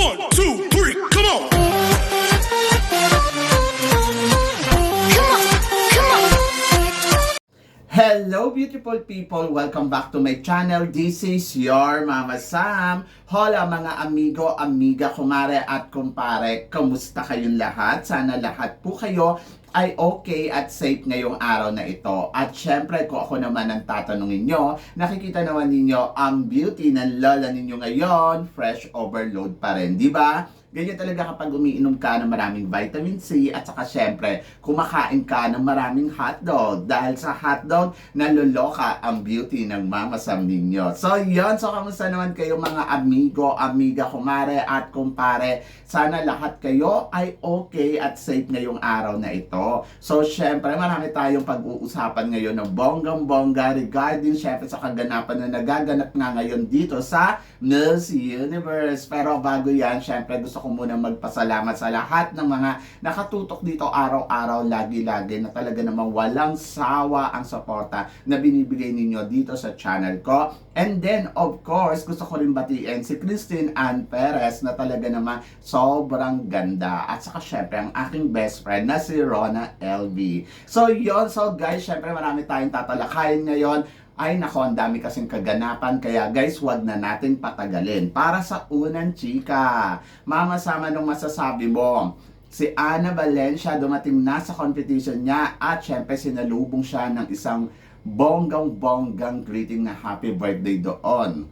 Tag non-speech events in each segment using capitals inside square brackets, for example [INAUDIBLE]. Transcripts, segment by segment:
One, two, three, come on! Hello beautiful people! Welcome back to my channel. This is your Mama Sam. Hola mga amigo, amiga, kumare at kumpare. Kamusta kayong lahat? Sana lahat po kayo ay okay at safe ngayong araw na ito. At syempre, kung ako naman ang tatanungin nyo, nakikita naman ninyo ang beauty ng lola ninyo ngayon, fresh overload pa rin, di ba? Ganyan talaga kapag umiinom ka ng maraming vitamin C at saka syempre, kumakain ka ng maraming hotdog. Dahil sa hotdog, naluloka ang beauty ng mama Sam ninyo. So yon so kamusta naman kayo mga amigo, amiga, kumare at kumpare. Sana lahat kayo ay okay at safe ngayong araw na ito. So syempre, marami tayong pag-uusapan ngayon ng bonggang-bongga regarding syempre sa kaganapan na nagaganap nga ngayon dito sa Miss Universe. Pero bago yan, syempre gusto ko muna magpasalamat sa lahat ng mga nakatutok dito araw-araw, lagi-lagi na talaga namang walang sawa ang suporta na binibigay ninyo dito sa channel ko. And then, of course, gusto ko rin batiin si Christine Ann Perez na talaga namang sobrang ganda. At saka syempre, ang aking best friend na si Rona LB. So, yon So, guys, syempre marami tayong tatalakayin ngayon. Ay nako, ang dami kasing kaganapan. Kaya guys, wag na natin patagalin. Para sa unang chika, mama sama nung masasabi mo, si Ana Valencia dumating na sa competition niya at syempre sinalubong siya ng isang bonggang-bonggang greeting na happy birthday doon.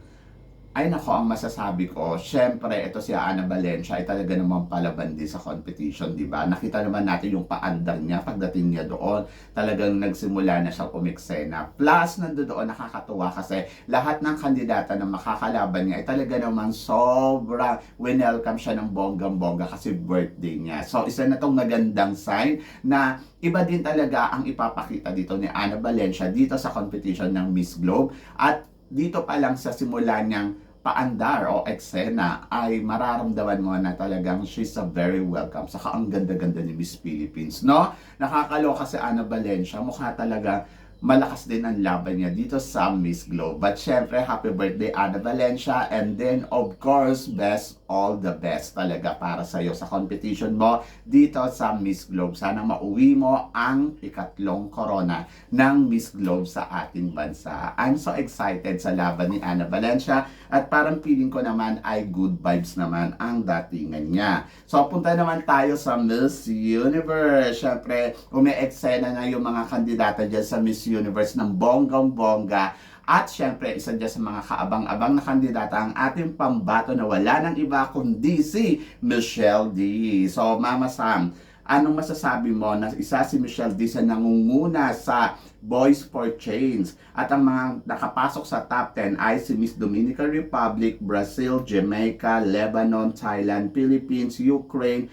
Ay nako, ang masasabi ko, syempre, ito si Ana Valencia ay talaga namang palaban din sa competition, di ba? Nakita naman natin yung paandar niya pagdating niya doon. Talagang nagsimula na siya umiksena. Plus, nandoon nakakatuwa kasi lahat ng kandidata na makakalaban niya ay talaga naman sobra winelcome siya ng bonggang-bongga kasi birthday niya. So, isa na tong magandang sign na iba din talaga ang ipapakita dito ni Ana Valencia dito sa competition ng Miss Globe at dito pa lang sa simula niyang paandar o eksena ay mararamdaman mo na talagang she's a very welcome. Saka ang ganda-ganda ni Miss Philippines, no? Nakakaloka si Ana Valencia. Mukha talaga malakas din ang laban niya dito sa Miss Globe. But syempre, happy birthday Ana Valencia. And then, of course, best all the best talaga para sa iyo sa competition mo dito sa Miss Globe. Sana mauwi mo ang ikatlong corona ng Miss Globe sa ating bansa. I'm so excited sa laban ni Ana Valencia at parang feeling ko naman ay good vibes naman ang datingan niya. So punta naman tayo sa Miss Universe. Syempre, umi-eksena na yung mga kandidata dyan sa Miss Universe ng bonggang-bongga at syempre, isa dyan sa mga kaabang-abang na kandidata ang ating pambato na wala nang iba kundi si Michelle D. So, Mama Sam, anong masasabi mo na isa si Michelle D sa nangunguna sa Boys for Change at ang mga nakapasok sa top 10 ay si Miss Dominican Republic, Brazil, Jamaica, Lebanon, Thailand, Philippines, Ukraine,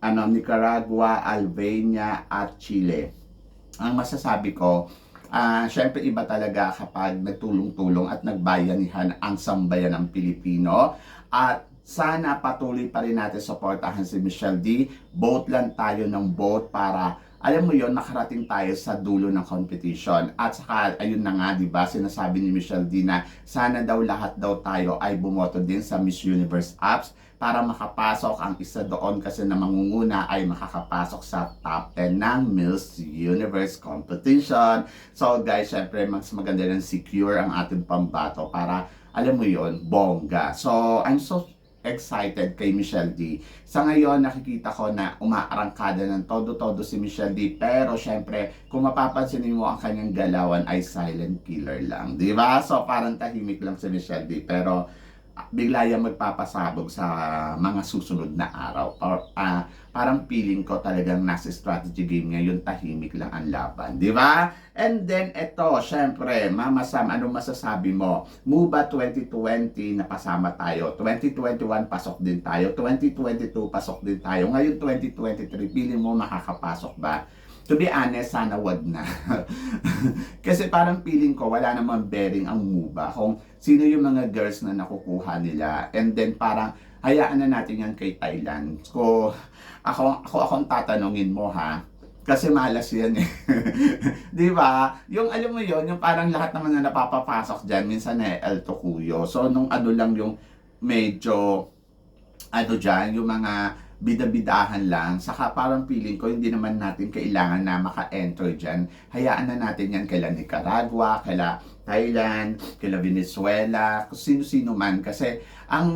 ano, Nicaragua, Albania at Chile. Ang masasabi ko, Ah, syempre iba talaga kapag nagtulong-tulong at nagbayanihan ang sambayan ng Pilipino. At sana patuloy pa rin natin suportahan si Michelle D. Vote lang tayo ng vote para alam mo yon nakarating tayo sa dulo ng competition. At saka, ayun na nga, di ba, sinasabi ni Michelle D na sana daw lahat daw tayo ay bumoto din sa Miss Universe apps para makapasok ang isa doon kasi na mangunguna ay makakapasok sa top 10 ng Miss Universe competition. So guys, syempre mas maganda ng secure ang ating pambato para alam mo yon bongga. So I'm so excited kay Michelle D. Sa ngayon, nakikita ko na umaarangkada ng todo-todo si Michelle D. Pero syempre, kung mapapansin mo ang kanyang galawan ay silent killer lang. Ba? So parang tahimik lang si Michelle D. Pero bigla yung magpapasabog sa mga susunod na araw. Or, ah, parang feeling ko talagang nasa strategy game ngayon, tahimik lang ang laban. Di ba? And then, eto, syempre, Mama Sam, anong masasabi mo? MUBA 2020, napasama tayo. 2021, pasok din tayo. 2022, pasok din tayo. Ngayon, 2023, feeling mo makakapasok ba? To be honest, sana wag na. [LAUGHS] Kasi parang feeling ko, wala namang bearing ang MUBA. Kung sino yung mga girls na nakukuha nila. And then parang, hayaan na natin yan kay Thailand. So, ako, ako akong tatanungin mo ha. Kasi malas yan eh. [LAUGHS] Di ba? Yung alam mo yon yung parang lahat naman na napapapasok dyan, minsan na El Tocuyo. So, nung ano lang yung medyo ano dyan, yung mga bida-bidahan lang. Saka parang feeling ko, hindi naman natin kailangan na maka-enter dyan. Hayaan na natin yan kaila Nicaragua, kaila Thailand, kaila Venezuela, sino-sino man. Kasi ang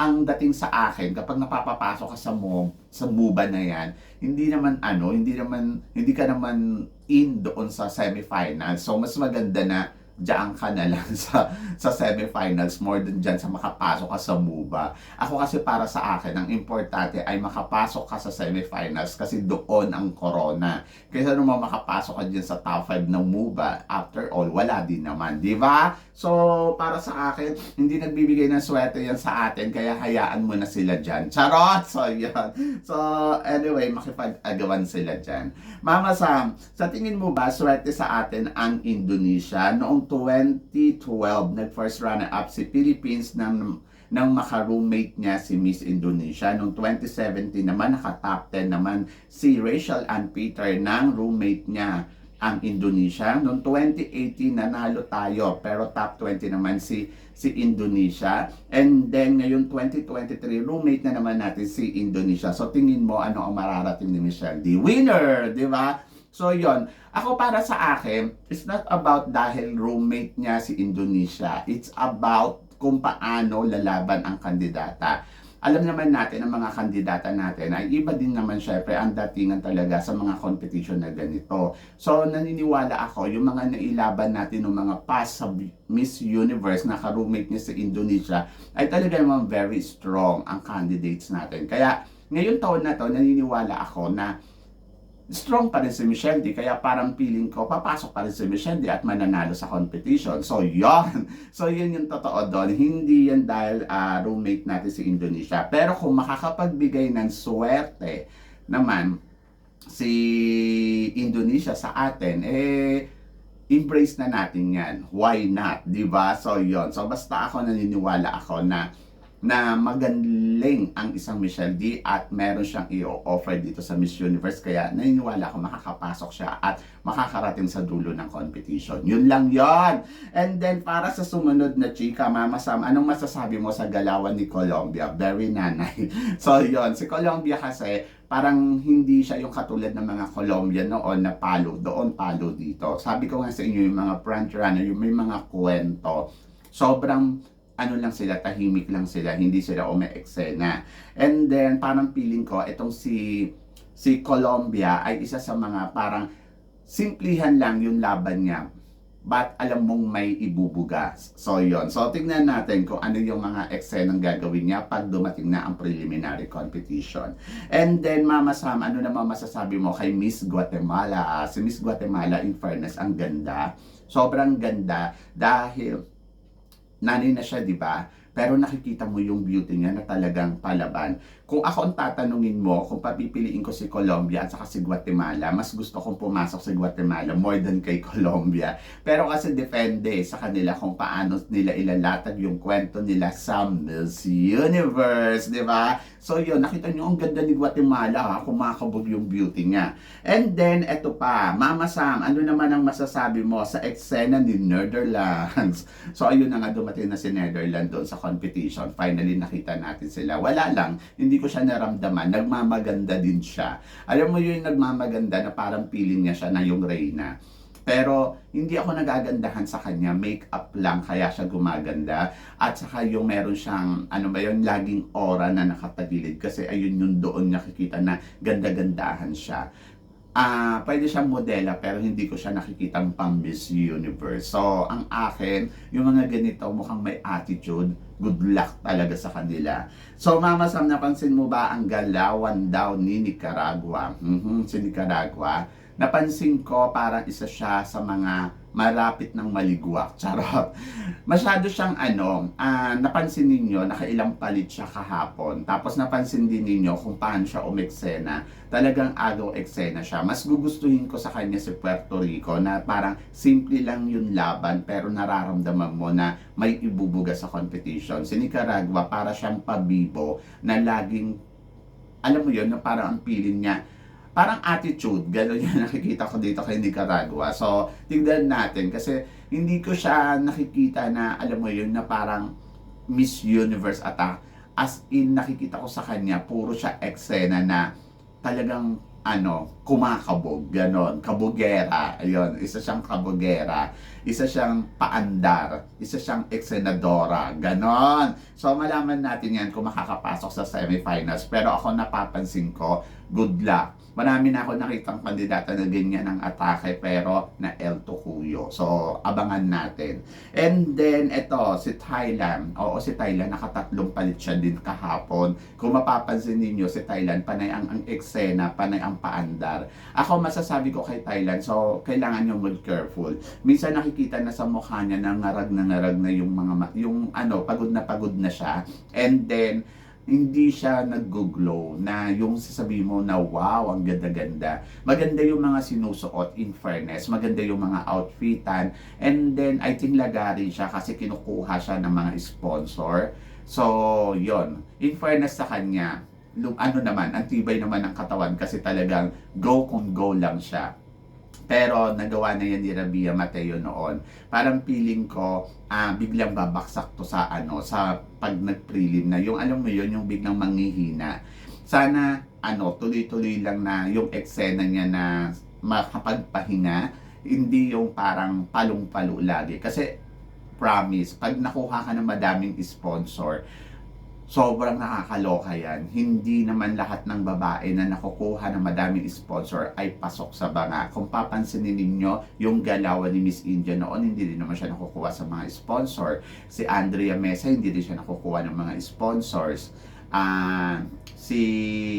ang dating sa akin kapag napapapasok ka sa mo sa MUBA na yan hindi naman ano hindi naman hindi ka naman in doon sa semifinals so mas maganda na diyan ka na lang sa sa semifinals more than dyan sa makapasok ka sa MUBA. Ako kasi para sa akin, ang importante ay makapasok ka sa semifinals kasi doon ang corona. Kaysa naman makapasok ka dyan sa top 5 ng MUBA, after all, wala din naman, di ba? So, para sa akin, hindi nagbibigay ng swerte yan sa atin, kaya hayaan mo na sila dyan. Charot! So, yan. So, anyway, makipag-agawan sila dyan. Mama Sam, sa tingin mo ba, swerte sa atin ang Indonesia? Noong 2012, nag-first runner-up si Philippines ng ng maka-roommate niya si Miss Indonesia. Noong 2017 naman, naka-top 10 naman si Rachel Ann Peter ng roommate niya ang Indonesia. Noong 2018 nanalo tayo pero top 20 naman si si Indonesia. And then ngayon 2023 roommate na naman natin si Indonesia. So tingin mo ano ang mararating ni Michelle? The winner, di ba? So yon, ako para sa akin, it's not about dahil roommate niya si Indonesia. It's about kung paano lalaban ang kandidata alam naman natin ang mga kandidata natin ay iba din naman syempre ang datingan talaga sa mga competition na ganito. So naniniwala ako yung mga nailaban natin ng mga past sa Miss Universe na ka-roommate niya sa Indonesia ay talaga naman very strong ang candidates natin. Kaya ngayon taon na to naniniwala ako na strong pa rin si Michelle. Kaya parang feeling ko, papasok pa rin si Michelle at mananalo sa competition. So, yon [LAUGHS] So, yun yung totoo doon. Hindi yan dahil uh, roommate natin si Indonesia. Pero kung makakapagbigay ng swerte naman si Indonesia sa atin, eh, embrace na natin yan. Why not? ba diba? So, yon So, basta ako naniniwala ako na na magaling ang isang Michelle D at meron siyang i-offer dito sa Miss Universe kaya naniniwala ako makakapasok siya at makakarating sa dulo ng competition. Yun lang yon. And then para sa sumunod na chika, Mama Sam, anong masasabi mo sa galawan ni Colombia? Very nanay. [LAUGHS] So yon, si Colombia kasi parang hindi siya yung katulad ng mga Colombian noon na palo, doon palo dito. Sabi ko nga sa inyo yung mga front runner, yung may mga kwento, sobrang ano lang sila, tahimik lang sila, hindi sila ume-eksena. And then, parang feeling ko, itong si, si Colombia ay isa sa mga parang simplihan lang yung laban niya. But alam mong may ibubuga. So, yon So, tingnan natin kung ano yung mga eksenang gagawin niya pag dumating na ang preliminary competition. And then, Mama Sam, ano naman masasabi mo kay Miss Guatemala? Si Miss Guatemala, in fairness, ang ganda. Sobrang ganda dahil nanay na siya, di ba? Pero nakikita mo yung beauty niya na talagang palaban. Kung ako ang tatanungin mo, kung papipiliin ko si Colombia at saka si Guatemala, mas gusto kong pumasok si Guatemala more than kay Colombia. Pero kasi depende sa kanila kung paano nila ilalatag yung kwento nila sa Miss Universe, di ba? So yun, nakita nyo ang ganda ni Guatemala ha, kumakabog yung beauty niya. And then, eto pa, Mama Sam, ano naman ang masasabi mo sa eksena ni Netherlands? [LAUGHS] So ayun na nga dumating na si Netherlands doon sa competition. Finally, nakita natin sila. Wala lang, hindi ko siya naramdaman. Nagmamaganda din siya. Alam mo yun, nagmamaganda na parang feeling niya siya na yung Reyna. Pero hindi ako nagagandahan sa kanya, make-up lang kaya siya gumaganda. At saka yung meron siyang, ano ba yun, laging aura na nakatagilid. Kasi ayun yung doon nakikita na ganda-gandahan siya. Ah, uh, pwede siyang modela pero hindi ko siya nakikitang pang Miss Universe. So, ang akin, yung mga ganito mukhang may attitude, good luck talaga sa kanila. So, Mama Sam, napansin mo ba ang galawan daw ni Nicaragua? Mm-hmm, si Nicaragua. Napansin ko parang isa siya sa mga malapit ng maligwak. [LAUGHS] Charot. Masyado siyang ano, uh, napansin ninyo, nakailang palit siya kahapon. Tapos napansin din ninyo kung paano siya umeksena. Talagang agaw eksena siya. Mas gugustuhin ko sa kanya si Puerto Rico na parang simple lang yung laban pero nararamdaman mo na may ibubuga sa competition. Si Nicaragua para siyang pabibo na laging alam mo yun, na parang ang feeling niya, parang attitude, gano'n yung [LAUGHS] nakikita ko dito kay Nicaragua. So, tignan natin kasi hindi ko siya nakikita na, alam mo yun, na parang Miss Universe attack. as in nakikita ko sa kanya, puro siya eksena na talagang ano, kumakabog, ganon, kabugera, ayun, isa siyang kabugera, isa siyang paandar, isa siyang eksenadora, ganon. So, malaman natin yan kung makakapasok sa semifinals. Pero ako napapansin ko, good luck. Marami na ako nakitang kandidata na ganyan ang atake pero na El Tocuyo. So, abangan natin. And then, ito, si Thailand. Oo, si Thailand, nakatatlong palit siya din kahapon. Kung mapapansin ninyo, si Thailand, panay ang, ang eksena, panay ang paandar. Ako, masasabi ko kay Thailand, so, kailangan nyo mag-careful. Minsan nakikita na sa mukha niya na ngarag na ngarag na yung mga, yung ano, pagod na pagod na siya. And then, hindi siya nag-glow na yung sasabihin mo na wow, ang ganda-ganda. Maganda yung mga sinusuot in fairness, maganda yung mga outfitan. And then, I think lagari siya kasi kinukuha siya ng mga sponsor. So, yon In fairness sa kanya, ano naman, ang tibay naman ng katawan kasi talagang go kung go lang siya. Pero nagawa na yan ni Rabia Mateo noon. Parang feeling ko, ah, biglang babaksak to sa ano, sa pag nag-prelim na. Yung alam mo yun, yung biglang manghihina. Sana, ano, tuloy-tuloy lang na yung eksena niya na makapagpahinga. Hindi yung parang palong-palo lagi. Kasi, promise, pag nakuha ka ng madaming sponsor, sobrang nakakaloka yan. Hindi naman lahat ng babae na nakukuha ng madaming sponsor ay pasok sa banga. Kung papansinin ninyo, yung galawan ni Miss India noon, hindi rin naman siya nakukuha sa mga sponsor. Si Andrea Mesa, hindi rin siya nakukuha ng mga sponsors. Ah, si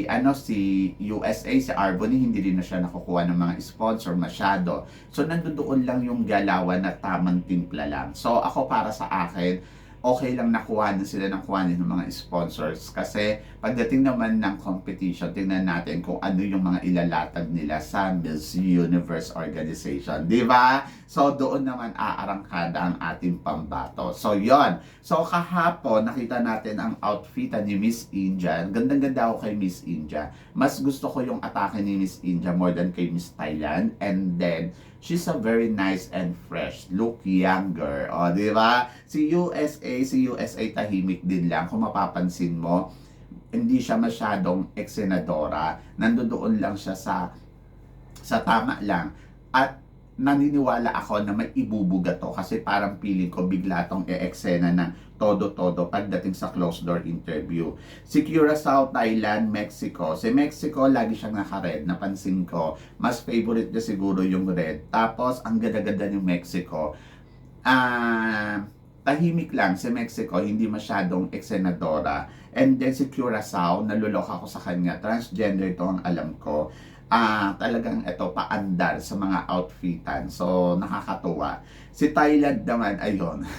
ano si USA si Arbony hindi rin na siya nakukuha ng mga sponsor masyado. So nandoon lang yung galawan na tamang timpla lang. So ako para sa akin okay lang nakuhanin sila ng kuhanin ng mga sponsors kasi pagdating naman ng competition, tingnan natin kung ano yung mga ilalatag nila sa Miss Universe Organization. Di ba? So, doon naman aarangkada ang ating pambato. So, yon So, kahapon, nakita natin ang outfit ni Miss India. Gandang-ganda ako kay Miss India. Mas gusto ko yung atake ni Miss India more than kay Miss Thailand. And then, she's a very nice and fresh. Look younger. O, di ba? Si USA, si USA tahimik din lang. Kung mapapansin mo, hindi siya masyadong eksenadora. Nandoon lang siya sa sa tama lang. At naniniwala ako na may ibubuga to kasi parang feeling ko bigla tong e-eksena ng todo-todo pagdating sa closed door interview. Si Curacao, Thailand, Mexico. Si Mexico, lagi siyang naka-red. Napansin ko, mas favorite niya siguro yung red. Tapos, ang ganda-ganda ng Mexico. Ah, tahimik lang si Mexico, hindi masyadong eksenadora. And then si Curacao, naluloka ako sa kanya. Transgender ito ang alam ko. Ah, talagang ito paandar sa mga outfitan. So, nakakatuwa. Si Thailand naman, ayun. [LAUGHS]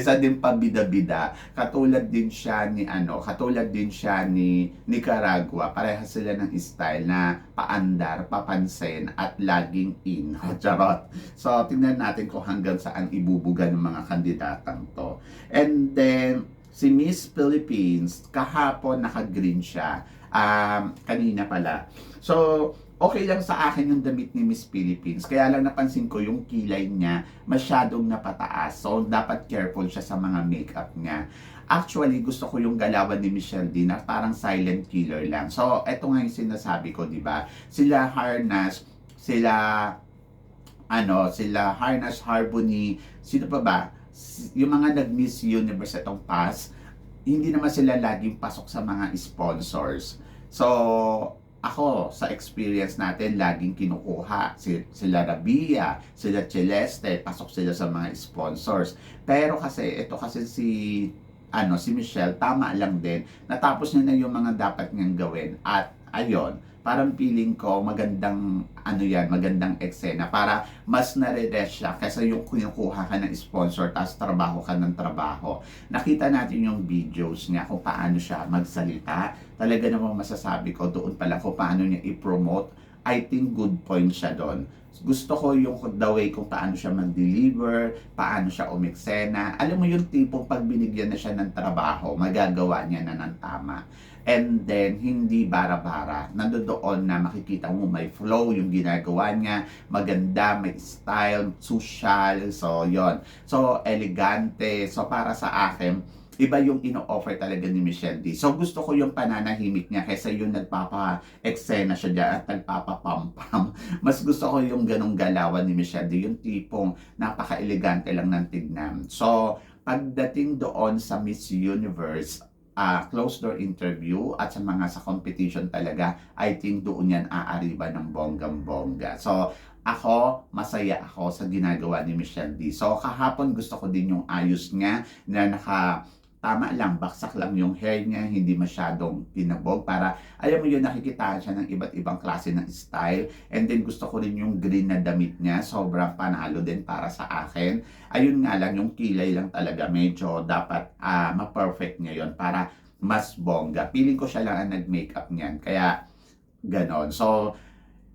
Isa din pabida-bida. Katulad din siya ni ano, katulad din siya ni Nicaragua. Parehas sila ng style na paandar, papansin at laging in. [LAUGHS] Charot. So, tingnan natin kung hanggang saan ibubuga ng mga kandidatang to. And then, si Miss Philippines, kahapon naka-green siya. Um, kanina pala. So, okay lang sa akin yung damit ni Miss Philippines. Kaya lang napansin ko yung kilay niya masyadong napataas. So, dapat careful siya sa mga makeup niya. Actually, gusto ko yung galawan ni Michelle D na parang silent killer lang. So, eto nga yung sinasabi ko, di ba? Sila Harnas, sila ano, sila Harnas Harbony, sino pa ba? Yung mga nag-Miss Universe itong past, hindi naman sila laging pasok sa mga sponsors. So, ako, sa experience natin, laging kinukuha. Si, sila Rabia, sila Celeste, pasok sila sa mga sponsors. Pero kasi, ito kasi si ano si Michelle, tama lang din. Natapos niya na yung mga dapat niyang gawin. At ayon, parang feeling ko magandang ano yan, magandang eksena para mas nare-rest siya kaysa yung kinukuha ka ng sponsor tapos trabaho ka ng trabaho. Nakita natin yung videos niya kung paano siya magsalita. Talaga namang masasabi ko doon pala kung paano niya i-promote. I think good point siya doon. Gusto ko yung the way kung paano siya mag-deliver, paano siya umiksena. Alam mo yung tipong pag binigyan na siya ng trabaho, magagawa niya na ng tama. And then, hindi bara-bara. Nandoon na makikita mo may flow yung ginagawa niya. Maganda, may style, social. So, yon So, elegante. So, para sa akin, iba yung ino-offer talaga ni Michelle D. So gusto ko yung pananahimik niya kaysa yung nagpapa-eksena siya dyan at nagpapa-pam-pam. [LAUGHS] Mas gusto ko yung ganong galawan ni Michelle D. Yung tipong napaka-elegante lang ng tignan. So pagdating doon sa Miss Universe, ah closed door interview at sa mga sa competition talaga, I think doon yan aariba ng bonggang-bongga. So, ako, masaya ako sa ginagawa ni Michelle D. So, kahapon gusto ko din yung ayos niya na naka tama lang, baksak lang yung hair niya, hindi masyadong pinabog para, alam mo yun, nakikita siya ng iba't ibang klase ng style. And then gusto ko rin yung green na damit niya, sobrang panalo din para sa akin. Ayun nga lang, yung kilay lang talaga, medyo dapat ah ma-perfect niya yon para mas bongga. Piling ko siya lang ang nag-makeup niyan, kaya ganon. So,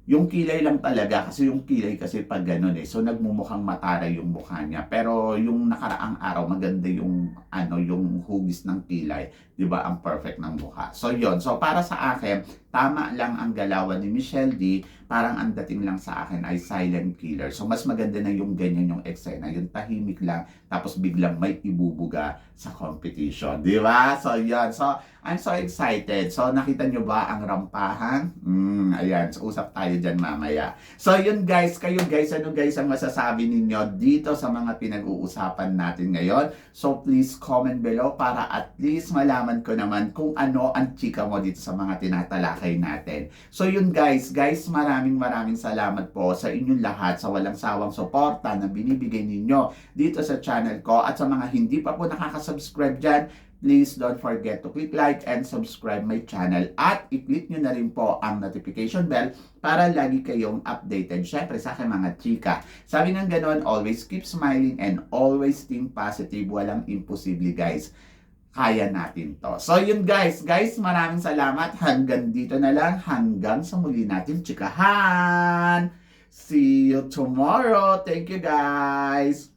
yung kilay lang talaga kasi yung kilay kasi pag ganun eh. So nagmumukhang matara yung mukha niya. Pero yung nakaraang araw maganda yung ano yung hugis ng kilay. 'di ba? Ang perfect ng mukha. So yon so para sa akin tama lang ang galawan ni Michelle D. Parang ang dating lang sa akin ay silent killer. So mas maganda na yung ganyan yung eksena. Yung tahimik lang. Tapos biglang may ibubuga sa competition. 'di ba? So yon so I'm so excited. So nakita nyo ba ang rampahan? Mm, ayan. So usap tayo dyan mamaya. So yun guys, kayo guys, ano guys ang masasabi ninyo dito sa mga pinag-uusapan natin ngayon? So please comment below para at least malaman ko naman kung ano ang chika mo dito sa mga tinatalakay natin. So yun guys, guys maraming maraming salamat po sa inyong lahat sa walang sawang suporta na binibigay ninyo dito sa channel ko at sa mga hindi pa po nakaka-subscribe dyan, please don't forget to click like and subscribe my channel at i-click nyo na rin po ang notification bell para lagi kayong updated. Syempre sa akin mga chika. Sabi ng ganon, always keep smiling and always think positive. Walang imposible guys kaya natin to. So yun guys, guys, maraming salamat. Hanggang dito na lang. Hanggang sa muli natin chikahan. See you tomorrow. Thank you guys.